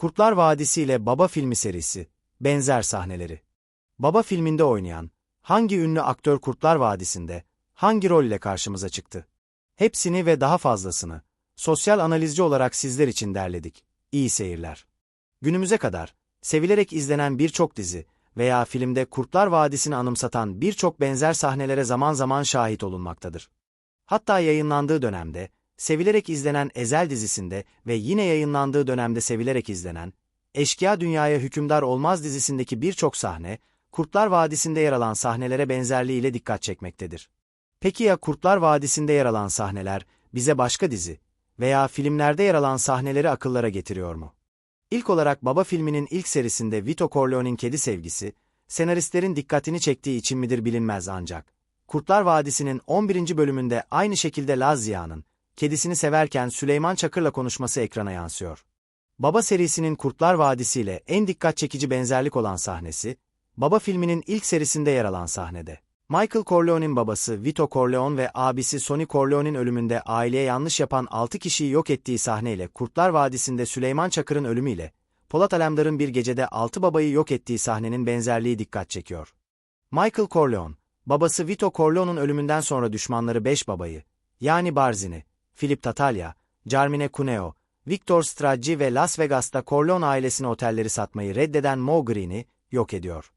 Kurtlar Vadisi ile Baba filmi serisi, benzer sahneleri. Baba filminde oynayan, hangi ünlü aktör Kurtlar Vadisi'nde, hangi rol ile karşımıza çıktı? Hepsini ve daha fazlasını, sosyal analizci olarak sizler için derledik. İyi seyirler. Günümüze kadar, sevilerek izlenen birçok dizi veya filmde Kurtlar Vadisi'ni anımsatan birçok benzer sahnelere zaman zaman şahit olunmaktadır. Hatta yayınlandığı dönemde, sevilerek izlenen Ezel dizisinde ve yine yayınlandığı dönemde sevilerek izlenen, Eşkıya Dünyaya Hükümdar Olmaz dizisindeki birçok sahne, Kurtlar Vadisi'nde yer alan sahnelere benzerliğiyle dikkat çekmektedir. Peki ya Kurtlar Vadisi'nde yer alan sahneler, bize başka dizi veya filmlerde yer alan sahneleri akıllara getiriyor mu? İlk olarak Baba filminin ilk serisinde Vito Corleone'nin kedi sevgisi, senaristlerin dikkatini çektiği için midir bilinmez ancak. Kurtlar Vadisi'nin 11. bölümünde aynı şekilde Lazia'nın, kedisini severken Süleyman Çakır'la konuşması ekrana yansıyor. Baba serisinin Kurtlar Vadisi ile en dikkat çekici benzerlik olan sahnesi, Baba filminin ilk serisinde yer alan sahnede. Michael Corleone'nin babası Vito Corleone ve abisi Sonny Corleone'nin ölümünde aileye yanlış yapan 6 kişiyi yok ettiği sahneyle Kurtlar Vadisi'nde Süleyman Çakır'ın ölümüyle, Polat Alemdar'ın bir gecede 6 babayı yok ettiği sahnenin benzerliği dikkat çekiyor. Michael Corleone, babası Vito Corleone'un ölümünden sonra düşmanları 5 babayı, yani Barzini, Philip Tatalya, Carmine Cuneo, Victor Stracci ve Las Vegas'ta Corleone ailesine otelleri satmayı reddeden Mo Green'i yok ediyor.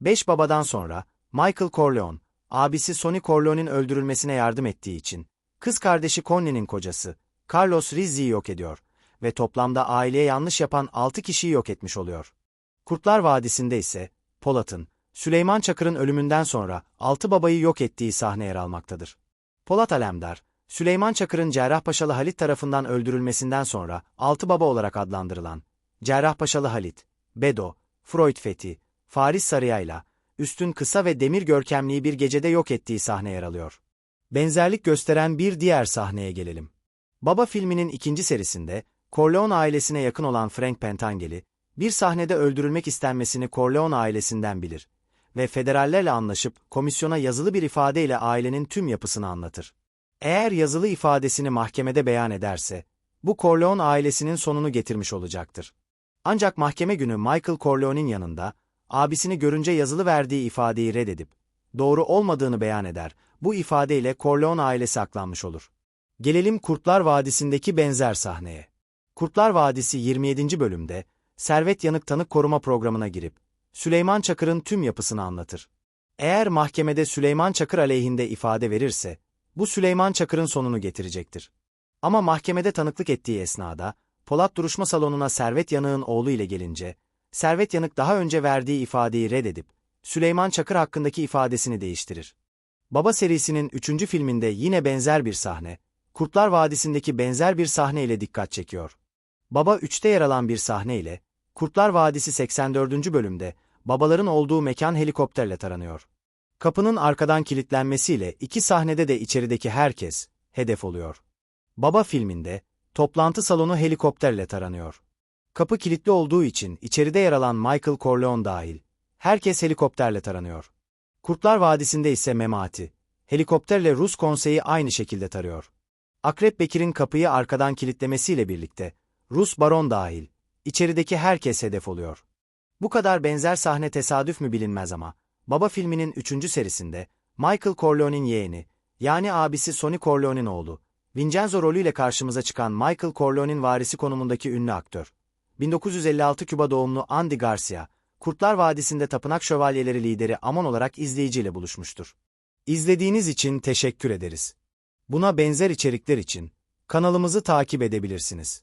Beş babadan sonra, Michael Corleone, abisi Sonny Corleone'nin öldürülmesine yardım ettiği için, kız kardeşi Connie'nin kocası, Carlos Rizzi'yi yok ediyor ve toplamda aileye yanlış yapan altı kişiyi yok etmiş oluyor. Kurtlar Vadisi'nde ise, Polat'ın, Süleyman Çakır'ın ölümünden sonra altı babayı yok ettiği sahne yer almaktadır. Polat Alemdar, Süleyman Çakır'ın Cerrahpaşalı Halit tarafından öldürülmesinden sonra altı baba olarak adlandırılan Cerrahpaşalı Halit, Bedo, Freud Fethi, Faris Sarıyayla, üstün kısa ve demir görkemliği bir gecede yok ettiği sahne yer alıyor. Benzerlik gösteren bir diğer sahneye gelelim. Baba filminin ikinci serisinde, Corleone ailesine yakın olan Frank Pentangeli, bir sahnede öldürülmek istenmesini Corleone ailesinden bilir ve federallerle anlaşıp komisyona yazılı bir ifadeyle ailenin tüm yapısını anlatır. Eğer yazılı ifadesini mahkemede beyan ederse, bu Corleone ailesinin sonunu getirmiş olacaktır. Ancak mahkeme günü Michael Corleone'nin yanında, abisini görünce yazılı verdiği ifadeyi reddedip, doğru olmadığını beyan eder, bu ifadeyle Corleone ailesi aklanmış olur. Gelelim Kurtlar Vadisi'ndeki benzer sahneye. Kurtlar Vadisi 27. bölümde, Servet Yanık Tanık Koruma Programı'na girip, Süleyman Çakır'ın tüm yapısını anlatır. Eğer mahkemede Süleyman Çakır aleyhinde ifade verirse, bu Süleyman Çakır'ın sonunu getirecektir. Ama mahkemede tanıklık ettiği esnada, Polat duruşma salonuna Servet Yanık'ın oğlu ile gelince, Servet Yanık daha önce verdiği ifadeyi reddedip, Süleyman Çakır hakkındaki ifadesini değiştirir. Baba serisinin üçüncü filminde yine benzer bir sahne, Kurtlar Vadisi'ndeki benzer bir sahne ile dikkat çekiyor. Baba 3'te yer alan bir sahne ile, Kurtlar Vadisi 84. bölümde, babaların olduğu mekan helikopterle taranıyor. Kapının arkadan kilitlenmesiyle iki sahnede de içerideki herkes, hedef oluyor. Baba filminde, toplantı salonu helikopterle taranıyor. Kapı kilitli olduğu için içeride yer alan Michael Corleone dahil, herkes helikopterle taranıyor. Kurtlar Vadisi'nde ise Memati, helikopterle Rus konseyi aynı şekilde tarıyor. Akrep Bekir'in kapıyı arkadan kilitlemesiyle birlikte, Rus baron dahil, içerideki herkes hedef oluyor. Bu kadar benzer sahne tesadüf mü bilinmez ama, Baba filminin üçüncü serisinde, Michael Corleone'nin yeğeni, yani abisi Sonny Corleone'nin oğlu, Vincenzo rolüyle karşımıza çıkan Michael Corleone'nin varisi konumundaki ünlü aktör. 1956 Küba doğumlu Andy Garcia, Kurtlar Vadisi'nde Tapınak Şövalyeleri lideri Amon olarak izleyiciyle buluşmuştur. İzlediğiniz için teşekkür ederiz. Buna benzer içerikler için kanalımızı takip edebilirsiniz.